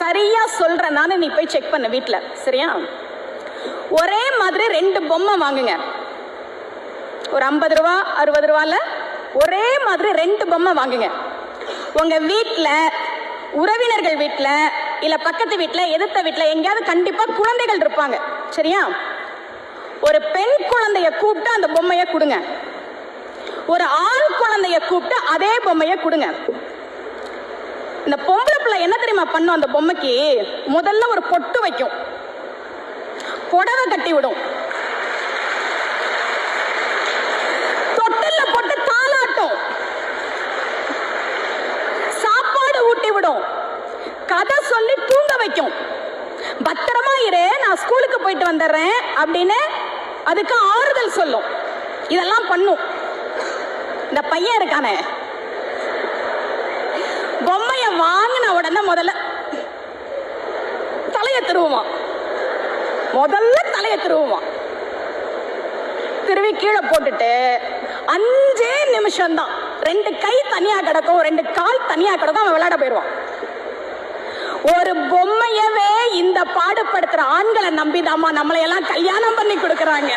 சரியா சொல்றேன். நீ போய் செக் பண்ண வீட்டில் சரியா? ஒரே மாதிரி ரெண்டு பொம்மை வாங்குங்க. ஒரு ஐம்பது ரூபா அறுபது ரூபால ஒரே மாதிரி ரெண்டு பொம்மை வாங்குங்க. உங்க வீட்டில் உறவினர்கள் வீட்டில் இல்ல பக்கத்து வீட்டில் எதிர்த்த வீட்டில் எங்கேயாவது கண்டிப்பா குழந்தைகள் இருப்பாங்க. சரியா? ஒரு பெண் குழந்தைய கூப்பிட்டு அந்த பொம்மையை கொடுங்க. ஒரு ஆண் குழந்தைய கூப்பிட்டு அதே பொம்மையை கொடுங்க. இந்த பொம்பளை பிள்ளை என்ன தெரியுமா பண்ணும்? அந்த பொம்மைக்கு முதல்ல ஒரு பொட்டு வைக்கும். புடவை கட்டி விடும். தொட்டில்ல போட்டு தாளாட்டும். சாப்பாடு ஊட்டி விடும். கதை சொல்லி தூங்க வைக்கும். பத்திரமா இரு நான் ஸ்கூலுக்கு போயிட்டு வந்துடுறேன் அப்படின்னு அதுக்கு ஆறுதல் சொல்லும். இதெல்லாம் பண்ணும். இந்த பையன் இருக்கானே பொம்மைய வாங்கின உடனே முதல்ல தலையை திருவுவான். முதல்ல தலையை திருவுவான். திருவி கீழே போட்டுட்டு அஞ்சே நிமிஷம் தான் ரெண்டு கை தனியா கிடக்கும் ரெண்டு கால் தனியா கிடக்கும் அவன் விளையாட போயிடுவான். ஒரு பொம்மையவே இந்த பாடுபடுத்துற ஆண்களை நம்பிதாம்மா. நம்மளை எல்லாம் கல்யாணம் பண்ணி கொடுக்கறாங்க.